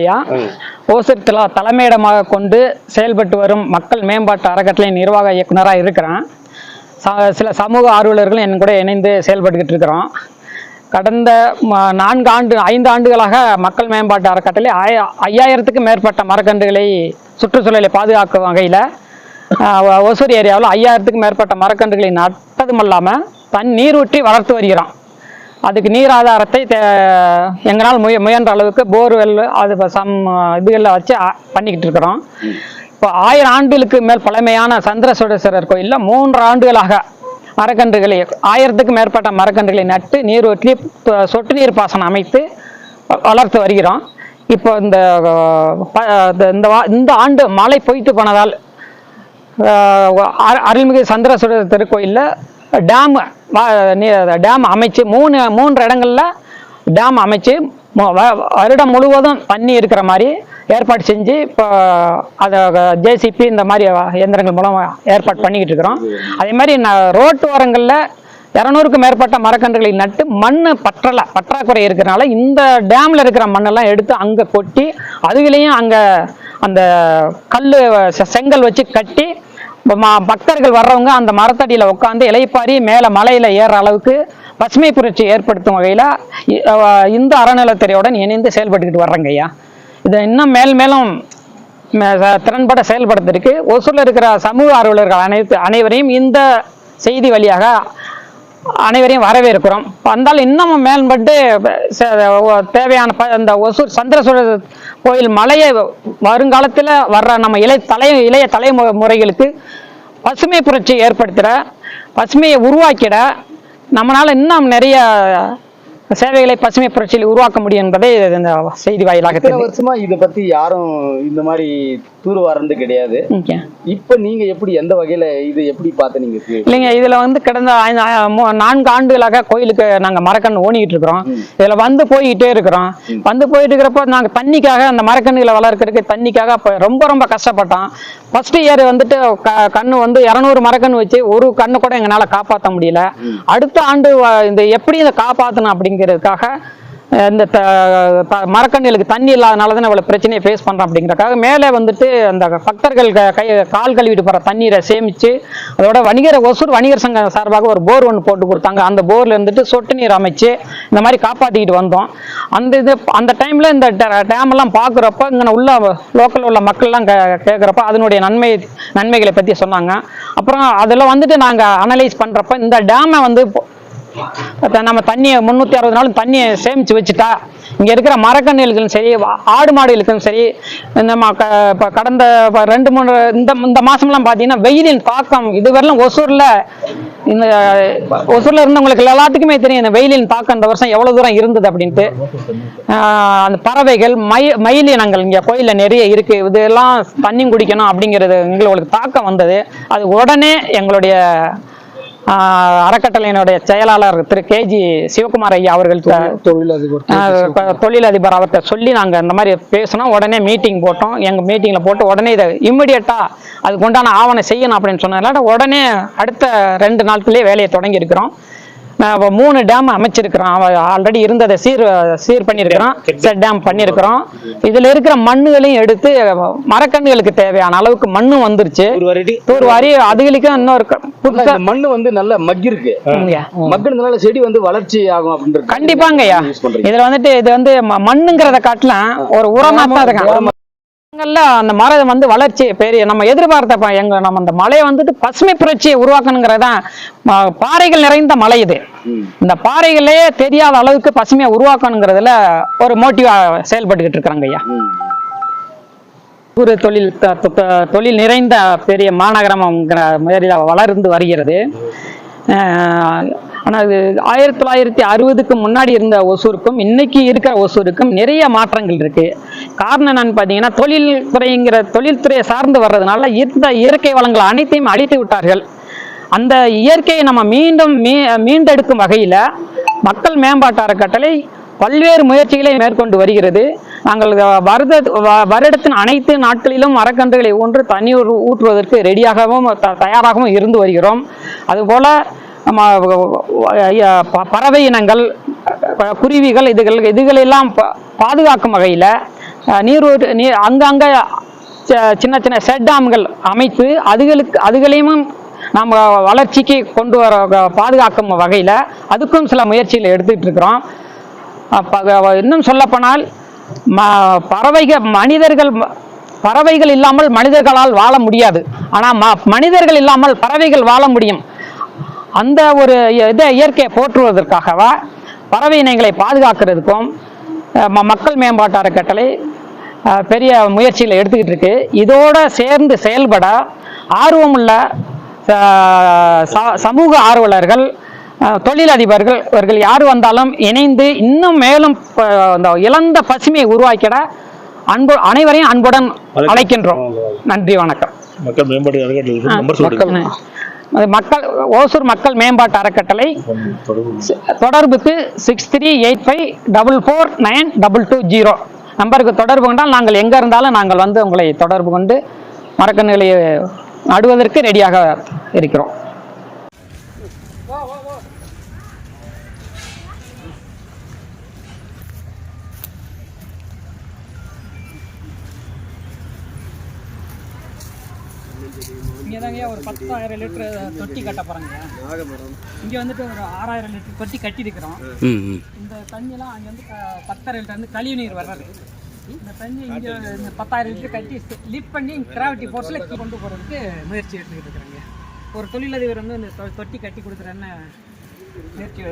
ஐயா. ஓசூர் திலா தலைமையிடமாக கொண்டு செயல்பட்டு வரும் மக்கள் மேம்பாட்டு அறக்கட்டளை நிர்வாக இயக்குனராக இருக்கிறேன். ச- சில சமூக ஆர்வலர்களும் என் கூட இணைந்து செயல்பட்டுக்கிட்டு இருக்கிறோம். கடந்த நான்கு ஆண்டு ஐந்து ஆண்டுகளாக மக்கள் மேம்பாட்டு அறக்கட்டளை ஆய ஐயாயிரத்துக்கும் மேற்பட்ட மரக்கன்றுகளை சுற்றுச்சூழலை பாதுகாக்கும் வகையில் ஒசூர் ஏரியாவில் ஐயாயிரத்துக்கும் மேற்பட்ட மரக்கன்றுகளை நட்டதும் இல்லாமல் தன் நீர் ஊற்றி வளர்த்து வருகிறோம் அதுக்கு நீர் ஆதாரத்தை தே- எங்களால் முய முயன்ற அளவுக்கு போர்வெல் அது சம் இதுகளில் வச்சு பண்ணிக்கிட்டு இருக்கிறோம். இப்போ ஆயிரம் ஆண்டுகளுக்கு மேல் பழமையான சந்திரசோடேஸ்வரர் கோயிலில் மூன்று ஆண்டுகளாக மரக்கன்றுகளை ஆயிரத்துக்கும் மேற்பட்ட மரக்கன்றுகளை நட்டு நீர் ஊற்றி சொட்டு நீர் பாசனம் அமைத்து வளர்த்து வருகிறோம். இப்போ இந்த ப- இந்த- இந்த வா- இந்த ஆண்டு மழை பொய்த்து போனதால் அருள்மிகு அரு- அருள்மிகு சந்திரசுடர் திருக்கோயிலில் டேம் டேம் அமைச்சு மூணு மூன்று இடங்களில் டேம் அமைச்சு மு- வ- வருடம் முழுவதும் தண்ணி இருக்கிற மாதிரி ஏற்பாடு செஞ்சு இப்போ அதை ஜேசிபி இந்த மாதிரி இயந்திரங்கள் மூலம் ஏற்பாடு பண்ணிக்கிட்டு இருக்கிறோம். அதே மாதிரி நான் ரோட்டு ஓரங்களில் இரநூறுக்கும் மேற்பட்ட மரக்கன்றுகளை நட்டு மண் பற்றலை பற்றாக்குறை இருக்கிறனால இந்த டேமில் இருக்கிற மண்ணெல்லாம் எடுத்து அங்கே கொட்டி அதுலேயும் அங்கே அந்த கல் செங்கல் வச்சு கட்டி பக்தர்கள் வர்றவங்க அந்த மரத்தடியில் உட்காந்து இலைப்பாரி மேலே மலையில் ஏறுற அளவுக்கு பசுமை புரட்சி ஏற்படுத்தும் வகையில் இந்த அறநிலைத்துறையுடன் இணைந்து செயல்பட்டுக்கிட்டு வர்றேங்க ஐயா. இதை இன்னும் மேல் மேலும் திறன்பட செயல்படுத்திருக்கு ஒசூரில் இருக்கிற சமூக ஆர்வலர்கள் அனைத்து அனைவரையும் இந்த செய்தி வழியாக அனைவரையும் வரவேற்கிறோம். வந்தால் இன்னமும் மேம்பட்டு தேவையான ப- இந்த ஒசூர் சந்திரசூழல் கோயில் மலையை வருங்காலத்தில் வர்ற நம்ம இளைய தலை இளைய தலைமுறைகளுக்கு பசுமை புரட்சியை ஏற்படுத்திட பசுமையை உருவாக்கிட நம்மளால் இன்னும் நிறைய சேவைகளை பசுமை புரட்சியில் உருவாக்க முடியும் என்பதை இந்த செய்தி வாயிலாக தெரிவிக்கிறேன். வருஷமா இத பத்தி யாரும் இந்த மாதிரி தூர் வரது கிடையாது. இப்ப நீங்க எப்படி எந்த வகையில இது எப்படி பார்த்து நீங்க இல்லைங்க இதுல வந்து கடந்த நான்கு ஆண்டுகளாக கோயிலுக்கு நாங்க மரக்கன்று ஓணிக்கிட்டு இருக்கிறோம். இதுல வந்து போய்கிட்டே இருக்கிறோம். வந்து போயிட்டு இருக்கிறப்ப நாங்க தண்ணிக்காக அந்த மரக்கன்றுகளை வளர்க்கறதுக்கு தண்ணிக்காக ரொம்ப ரொம்ப கஷ்டப்பட்டோம். ஃபர்ஸ்ட் இயர் வந்துட்டு கண்ணு வந்து இரநூறு மரக்கன்று வச்சு ஒரு கண்ணு கூட எங்களால காப்பாற்ற முடியல. அடுத்த ஆண்டு இந்த எப்படி இதை காப்பாற்றணும் அப்படிங்கிறதுக்காக அஹ், இந்த த- த- தண்ணி இல்லாதனால தான் இவ்வளோ பிரச்சனையை ஃபேஸ் பண்ணுறோம் அப்படிங்கிறக்காக மேலே வந்துட்டு அந்த பக்தர்கள் க- கை கால் கழுவிட்டு போகிற தண்ணீரை சேமித்து அதோட வணிகர் ஒசூர் வணிகர் சங்கம் சார்பாக ஒரு போர் ஒன்று போட்டு கொடுத்தாங்க. அந்த போரில் இருந்துட்டு சொட்டு நீர் அமைச்சு இந்த மாதிரி காப்பாற்றிக்கிட்டு வந்தோம். அந்த இது அந்த டைமில் இந்த டேமெல்லாம் பார்க்குறப்ப இங்கே உள்ள லோக்கலில் உள்ள மக்கள்லாம் கே கேட்குறப்ப அதனுடைய நன்மை நன்மைகளை பற்றி சொன்னாங்க. அப்புறம் அதில் வந்துட்டு நாங்கள் அனலைஸ் பண்ணுறப்ப இந்த டேமை வந்து நம்ம தண்ணியை முந்நூற்றி அறுபது நாளும் தண்ணியை சேமித்து வச்சுட்டா இங்கே இருக்கிற மரக்கன்றுகளுக்கும் சரி ஆடு மாடுகளுக்கும் சரி நம்ம க- இப்போ கடந்த ரெண்டு மூணு இந்த இந்த மாதம்லாம் பார்த்தீங்கன்னா வெயிலின் தாக்கம் இதுவரையிலும் ஒசூரில் இந்த ஒசூரில் இருந்தவங்களுக்கு எல்லாத்துக்குமே தெரியும் இந்த வெயிலின் தாக்கம் இந்த வருஷம் எவ்வளோ தூரம் இருந்தது அப்படின்ட்டு. அந்த பறவைகள் மயி மயிலினங்கள் இங்கே கோயிலில் நிறைய இருக்கு. இதெல்லாம் தண்ணி குடிக்கணும் அப்படிங்கிறது எங்களுக்கு தாக்கம் வந்தது. அது உடனே எங்களுடைய அறக்கட்டளையினுடைய செயலாளர் திரு கேஜி சிவகுமார் ஐயா அவர்கள்ட்ட தொழிலதிபர் அவர்கிட்ட சொல்லி நாங்கள் இந்த மாதிரி பேசினோம். உடனே மீட்டிங் போட்டோம். எங்கள் மீட்டிங்கில் போட்டு உடனே இதை இம்மிடியட்டாக அதுக்கு உண்டான ஆவணம் செய்யணும் அப்படின்னு சொன்னதுனால உடனே அடுத்த ரெண்டு நாட்களே வேலையை தொடங்கி இருக்கிறோம் மூணு டேம் அமைச்சிருக்கிறோம் ஆல்ரெடி இருந்ததை சீர் சீர் பண்ணியிருக்கிறோம் செட் டேம் பண்ணியிருக்கிறோம் இதில் இருக்கிற மண்ணுகளையும் எடுத்து மரக்கன்றுகளுக்கு தேவையான அளவுக்கு மண்ணும் வந்துருச்சு. ஒரு வாரி அதுகளுக்கும் இன்னொரு மண்ணு வந்து நல்ல மக்கி இருக்கு. மக்கினதுனால செடி வந்து வளர்ச்சி ஆகும் அப்படின்றது கண்டிப்பாங்க ஐயா யூஸ் பண்றீங்க. இதுல வந்துட்டு இது வந்து ம- மண்ணுங்கிறத காட்டலாம் ஒரு உரமா தான் இருக்காங்க. அந்த மரம் வந்து வளர்ச்சி பெரிய நம்ம எதிர்பார்த்த எங்க நம்ம அந்த மலையை வந்துட்டு பசுமை புரட்சியை உருவாக்கணுங்கிறதான் பாறைகள் நிறைந்த மலை இது. இந்த பாறைகளே தெரியாத அளவுக்கு பசுமையை உருவாக்கணுங்கிறதுல ஒரு மோட்டிவா செயல்பட்டுக்கிட்டு இருக்கிறாங்க ஐயா. ஒரு தொழில் தொழில் நிறைந்த பெரிய மாநகரம்ங்கிற முறையில் வளர்ந்து வருகிறது ஆனால் இது ஆயிரத்தி தொள்ளாயிரத்தி அறுபதுக்கு முன்னாடி இருந்த ஒசூருக்கும் இன்னைக்கு இருக்கிற ஒசூருக்கும் நிறைய மாற்றங்கள் இருக்கு காரணம் என்னன்னு பார்த்தீங்கன்னா தொழில்துறைங்கிற தொழில்துறையை சார்ந்து வர்றதுனால இந்த இயற்கை வளங்கள் அனைத்தையும் அழித்து விட்டார்கள். அந்த இயற்கையை நம்ம மீண்டும் மீ மீண்டெடுக்கும் வகையில் மக்கள் மேம்பாட்டு அறக்கட்டளை பல்வேறு முயற்சிகளை மேற்கொண்டு வருகிறது. நாங்கள் வருத வ- வருடத்தின் அனைத்து நாட்களிலும் மரக்கன்றுகளை ஒன்று தண்ணீர் ஊற்றுவதற்கு ரெடியாகவும் த- தயாராகவும் இருந்து வருகிறோம். அதுபோல் நம்ம ப- பறவை இனங்கள் குருவிகள் இதுகள் இதுகளெல்லாம் பாதுகாக்கும் வகையில் நீர் நீர் அங்கங்கே சின்ன சின்ன செட் டேம்கள் அமைத்து அதுகளுக்கு அதுகளையும் நம்ம வளர்ச்சிக்கு கொண்டு வர பாதுகாக்கும் வகையில் அதுக்கும் சில முயற்சிகள் எடுத்துகிட்டு இருக்கிறோம். இன்னும் சொல்லப்போனால் ம பறவைகள் மனிதர்கள் பறவைகள் இல்லாமல் மனிதர்களால் வாழ முடியாது. ஆனால் ம மனிதர்கள் இல்லாமல் பறவைகள் வாழ முடியும். அந்த ஒரு இதை இயற்கையை போற்றுவதற்காகவா பறவை இனங்களை பாதுகாக்கிறதுக்கும் மக்கள் மேம்பாட்டு அறக்கட்டளை பெரிய முயற்சிகளை எடுத்துக்கிட்டு இருக்கு. இதோட சேர்ந்து செயல்பட ஆர்வமுள்ள சமூக ஆர்வலர்கள் தொழிலதிபர்கள் இவர்கள் யார் வந்தாலும் இணைந்து இன்னும் மேலும் அந்த இழந்த பசுமையை உருவாக்கிட அன்பு அனைவரையும் அன்புடன் அழைக்கின்றோம். நன்றி வணக்கம். மக்கள் சொல்லுங்க அது மக்கள் ஓசூர் மக்கள் மேம்பாட்டு அறக்கட்டளை தொடர்புக்கு six three eight five double four nine double two zero நம்பருக்கு தொடர்பு கொண்டால் நாங்கள் எங்கே இருந்தாலும் நாங்கள் வந்து உங்களை தொடர்பு கொண்டு மரக்கன்றுகளை நடுவதற்கு ரெடியாக இருக்கிறோம். இங்கே தாங்க ஒரு பத்தாயிரம் லிட்டர் தொட்டி கட்ட போகிறாங்க இங்கே வந்துட்டு ஒரு ஆறாயிரம் லிட்டர் தொட்டி கட்டியிருக்கிறோம். இந்த தண்ணியெல்லாம் அங்கே வந்து க- பத்தரை லிட்டர் வந்து கழிவு நீர் வர்றது. இந்த தண்ணி இங்கே இந்த பத்தாயிரம் லிட்டர் கட்டி லிஃப்ட் பண்ணி கிராவிட்டி ஃபோர்ஸில் கொண்டு போகிறதுக்கு முயற்சி எடுத்துக்கிட்டு இருக்கிறாங்க ஒரு தொழிலதிபர் வந்து இந்த தொ- தொட்டி கட்டி கொடுக்குறேன்னு முயற்சி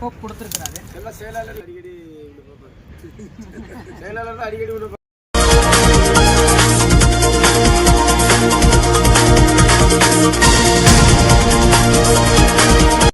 ஹோப் கொடுத்துருக்குறாரு. எல்லாம் செயலாளர் அடிக்கடி செயலாளர் தான் அடிக்கடி Thank